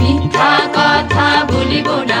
মিথ্যা কথা বলিব না।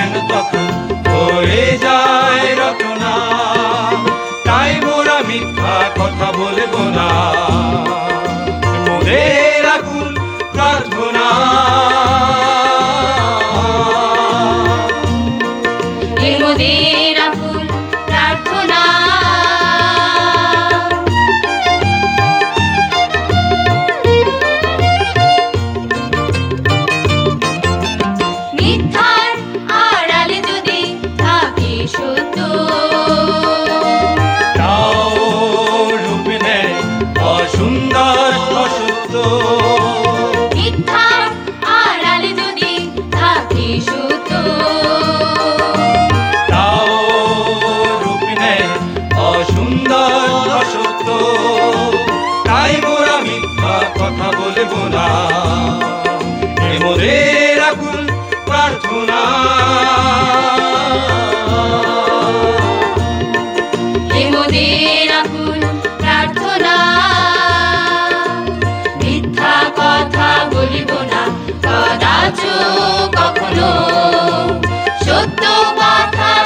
and the dog. সুন্দর অসুস্থ মিথ্যার আড়ালে যদি থাকি তাও রূপিণে অসুন্দর অসুস্থ তাই মোরা মিথ্যা কথা বলব না।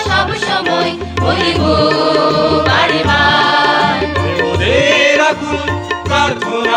সব সময় বলিব বারে প্রার্থনা